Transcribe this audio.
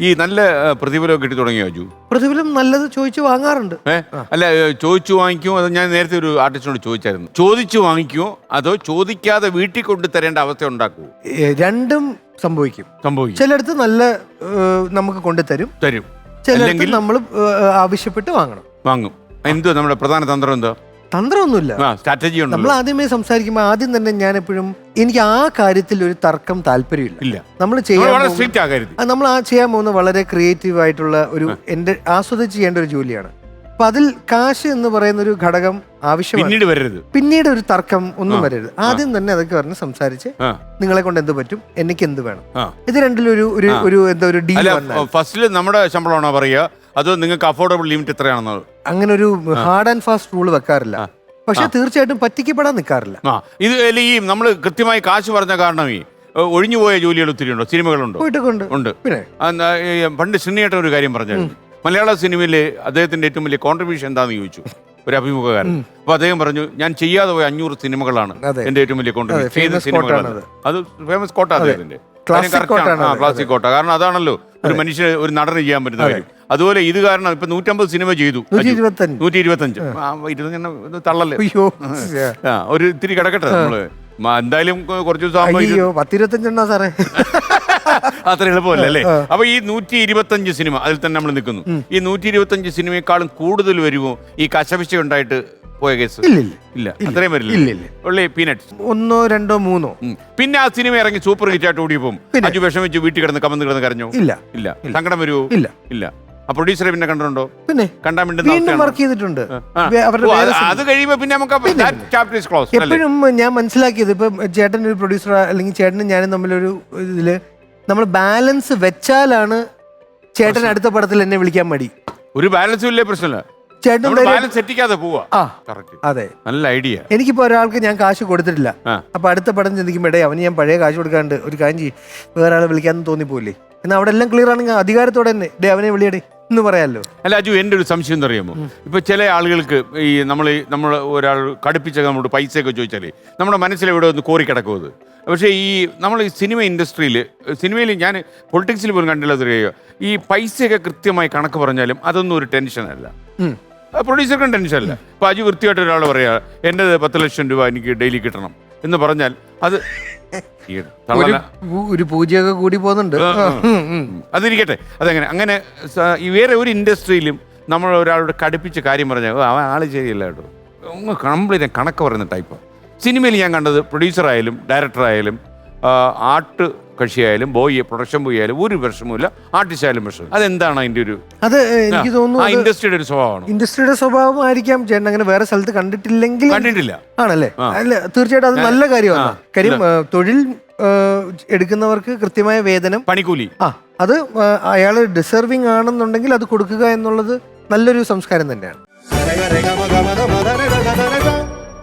ഈ നല്ല പ്രതിഫലം കിട്ടി തുടങ്ങിയോ അജു? പ്രതിഫലം നല്ലത് ചോദിച്ചു വാങ്ങാറുണ്ട്. ഏ? അല്ല ചോദിച്ചു വാങ്ങിക്കുമോ അത് ഞാൻ നേരത്തെ ഒരു ആർട്ടിസ്റ്റിനോട് ചോദിച്ചായിരുന്നു. ചോദിച്ചു വാങ്ങിക്കോ അതോ ചോദിക്കാതെ വീട്ടിൽ കൊണ്ട് തരേണ്ട അവസ്ഥ ഉണ്ടാക്കുമോ രണ്ടും സംഭവിക്കും. സംഭവിക്കും. ചിലയിടത്ത് നല്ല നമുക്ക് കൊണ്ടുതരും തരും. ചിലയിടത്ത് നമ്മൾ ആവശ്യപ്പെട്ട് വാങ്ങണം. വാങ്ങും. എന്തോ നമ്മുടെ പ്രധാന തന്ത്രം എന്തോ? തന്ത്രമൊന്നുമില്ല. സ്ട്രാറ്റജി നമ്മൾ ഉണ്ടല്ലോ ആദ്യമേ സംസാരിക്കുമ്പോൾ ആദ്യം തന്നെ ഞാൻ എപ്പോഴും എനിക്ക് ആ കാര്യത്തിൽ ഒരു തർക്കം താല്പര്യമില്ല. നമ്മൾ നമ്മൾ ചെയ്യാൻ പോകുന്ന- നമ്മൾ ആ ചെയ്യാൻ പോകുന്ന വളരെ ക്രിയേറ്റീവ് ആയിട്ടുള്ള ഒരു എന്റെ ആസ്വദിച്ച് ചെയ്യേണ്ട ഒരു ജോലിയാണ്. അപ്പൊ അതിൽ കാശ് എന്ന് പറയുന്ന ഒരു ഘടകം ആവശ്യമാണ്. പിന്നീട് വരരുത്. പിന്നീട് ഒരു തർക്കം ഒന്നും വരരുത്. ആദ്യം തന്നെ അതൊക്കെ പറഞ്ഞ് സംസാരിച്ച് ആ. നിങ്ങളെ കൊണ്ട് എന്ത് പറ്റും? എനിക്ക് എന്ത് വേണം? ആ. ഇത് രണ്ടിലൊരു ഒരു ഒരു എന്താ ഒരു ഡീൽ അല്ല വന്നാൽ. ഫസ്റ്റിൽ നമ്മുടെ ശമ്പളമാണോ പറയുക? അതോ നിങ്ങൾക്ക് അഫോർഡബിൾ ലിമിറ്റ് എത്രയാണെന്ന് അങ്ങനെ ഒരു ഹാർഡ് ആൻഡ് ഫാസ്റ്റ് റൂൾ വെക്കാറില്ല. പക്ഷെ തീർച്ചയായിട്ടും പറ്റിക്കപ്പെടാൻ നിൽക്കാറില്ല ആ. ഇത് അല്ല ഈ നമ്മൾ കൃത്യമായി കാശ് പറഞ്ഞ കാരണം ഈ ഒഴിഞ്ഞുപോയ ജോലികൾ ഒത്തിരി ഉണ്ടോ? സിനിമകളുണ്ടോ? ഉണ്ട്. പിന്നെ? ഈ പണ്ട് സിനിമയായിട്ട് ഒരു കാര്യം പറഞ്ഞായിരുന്നു മലയാള സിനിമയിലെ അദ്ദേഹത്തിന്റെ ഏറ്റവും വലിയ കോൺട്രിബ്യൂഷൻ എന്താന്ന് ചോദിച്ചു? ഒരു അഭിമുഖകാരൻ. അപ്പൊ അദ്ദേഹം പറഞ്ഞു ഞാൻ ചെയ്യാതെ പോയ അഞ്ഞൂറ് സിനിമകളാണ് അതെ. എന്റെ ഏറ്റവും വലിയ കോൺട്രിബ്യൂഷൻ അതെ, ചെയ്ത famous സിനിമകളാണ് കോട്ടാണത്. അത് ഫേമസ് കോട്ട അദ്ദേഹത്തിന്റെ Classic കാര്യം കോട്ടാണ് അത്. ക്ലാസിക് കോട്ട കാരണം അതാണല്ലോ ഒരു മനുഷ്യന് ഒരു നടന് ചെയ്യാൻ പറ്റുന്ന കാര്യം. അതുപോലെ ഇത് കാരണം ഇപ്പൊ നൂറ്റമ്പത് സിനിമ ചെയ്തു നൂറ്റി ഇരുപത്തഞ്ച് നൂറ്റി ഇരുപത്തഞ്ച് ഇരുപത്തഞ്ച് തള്ളല്ലേ അയ്യോ. ആ ഒരു ഇത്തിരി കിടക്കട്ടെ നമ്മൾ. എന്തായാലും കുറച്ച് ദിവസം പത്തിരുപത്തഞ്ചെണ്ണ സാറേ. അത്ര എളുപ്പമല്ല അല്ലേ? അപ്പൊ ഈ നൂറ്റി ഇരുപത്തഞ്ച് സിനിമ അതിൽ തന്നെ നമ്മൾ നിൽക്കുന്നു. ഈ നൂറ്റി ഇരുപത്തഞ്ച് സിനിമയെക്കാളും കൂടുതൽ വരുമോ ഈ കശപിശ ഉണ്ടായിട്ട് പോയ കേസ്? ഇല്ല. അത്രയും വരില്ല. പീനട്സ് ഒന്നോ രണ്ടോ മൂന്നോ. പിന്നെ ആ സിനിമ ഇറങ്ങി സൂപ്പർ ഹിറ്റ് ആയിട്ട് ഓടിയപ്പം പിന്നെ? അഞ്ചു വിഷമിച്ച് വീട്ടിൽ കിടന്ന് കമന്ന് കിടന്ന് കരഞ്ഞോ? ഇല്ല. ഇല്ല. സങ്കടം വരുമോ ഇല്ല. ഇല്ല. ആ പ്രൊഡ്യൂസറെ പിന്നെ കണ്ടിട്ടുണ്ടോ? പിന്നെ കണ്ടാൻ വേണ്ടി വീണ്ടും വർക്ക് ചെയ്തിട്ടുണ്ട്. വേ- അവരുടെ വേറെ സിനിമ. അത് കഴിയുമ്പോ പിന്നെ നമുക്ക് ചാപ്റ്റർ ഇസ് ക്ലോസ് അല്ലേ? എപ്പോഴും ഞാൻ മനസ്സിലാക്കിയത് ഇപ്പൊ ചേട്ടൻ ഒരു പ്രൊഡ്യൂസർ അല്ലെങ്കിൽ ചേട്ടനും ഞാനും തമ്മിലൊരു ഇതിൽ നമ്മൾ ബാലൻസ് വെച്ചാലാണ് ചേട്ടൻ അടുത്ത പടത്തിൽ എന്നെ വിളിക്കാൻ മടി. ഒരു ബാലൻസും ഇല്ലേ പ്രശ്നമില്ല. അതെ. നല്ല ഐഡിയ എനിക്കിപ്പോ ഒരാൾക്ക് ഞാൻ കാശ് കൊടുത്തിട്ടില്ല. അപ്പൊ അടുത്ത പടം ചിന്തിക്കുമ്പോ ഇടേ അവന് ഞാൻ പഴയ കാശ് കൊടുക്കാണ്ട് ഒരു കാര്യം ചെയ്യും. വേറെ ആളെ വിളിക്കാന്ന് തോന്നിപ്പോയില്ലേ എന്നാൽ അവിടെ എല്ലാം ക്ലിയർ ആണെങ്കിൽ അധികാരത്തോടെ തന്നെ. ഡേ അവനെ വിളിയടേ. എന്ന് പറയാലോ? അല്ല അജു എന്റെ ഒരു സംശയം എന്ന് അറിയാമോ ഇപ്പൊ ചില ആളുകൾക്ക് ഈ നമ്മൾ നമ്മൾ ഒരാൾ കടുപ്പിച്ച നമ്മുടെ പൈസയൊക്കെ ചോദിച്ചാലേ നമ്മുടെ മനസ്സിൽ എവിടെ ഒന്ന് കോറി കിടക്കും അത് പക്ഷേ ഈ നമ്മൾ ഈ സിനിമ ഇൻഡസ്ട്രിയിൽ സിനിമയിൽ ഞാൻ പൊളിറ്റിക്സിൽ പോലും കണ്ടില്ല അറിയുക ഈ പൈസയൊക്കെ കൃത്യമായി കണക്ക് പറഞ്ഞാലും അതൊന്നും ഒരു ടെൻഷനല്ല. പ്രൊഡ്യൂസർക്കും ടെൻഷനല്ല ഇപ്പൊ അജു കൃത്യമായിട്ട് ഒരാൾ പറയാ എന്റെ പത്ത് ലക്ഷം രൂപ എനിക്ക് ഡെയിലി കിട്ടണം എന്ന് പറഞ്ഞാൽ അത് ഒരു പൂജയൊക്കെ കൂടി പോകുന്നുണ്ട്. അതിരിക്കട്ടെ. അതെങ്ങനെ. അങ്ങനെ ഈ വേറെ ഒരു ഇൻഡസ്ട്രിയിലും നമ്മൾ ഒരാളോട് കടുപ്പിച്ച കാര്യം പറഞ്ഞാൽ അവൻ ആൾ ശരിയല്ല കേട്ടോ. കംപ്ലീറ്റ് കണക്ക് പറയുന്ന ടൈപ്പാണ് സിനിമയിൽ ഞാൻ കണ്ടത് പ്രൊഡ്യൂസർ ആയാലും ഡയറക്ടർ ആയാലും ആർട്ട് കക്ഷിയായാലും ബോയ് പ്രൊഡക്ഷൻ ബോയ് ആയാലും ഒരു പ്രശ്നവുമില്ല. ആർട്ടിസ്റ്റ് ആയാലും പ്രശ്നം അതെന്താണ് അതിന്റെ ഒരു അത് എനിക്ക് ആ തോന്നുന്നു അത് ഇൻഡസ്ട്രിയുടെ ഒരു സ്വഭാവമാണ്. ഇൻഡസ്ട്രിയുടെ സ്വഭാവം ആയിരിക്കാം ചേട്ടൻ അങ്ങനെ വേറെ സ്ഥലത്ത് കണ്ടിട്ടില്ലെങ്കിൽ കണ്ടിട്ടില്ല. ആണല്ലേ. അല്ല തീർച്ചയായിട്ടും അത് നല്ല കാര്യമാണ്. കാര്യം തൊഴിൽ എടുക്കുന്നവർക്ക് കൃത്യമായ വേതനം പണിക്കൂലി. ആ അത് അയാൾ ഡിസർവിങ് ആണെന്നുണ്ടെങ്കിൽ അത് കൊടുക്കുക എന്നുള്ളത് നല്ലൊരു സംസ്കാരം തന്നെയാണ്.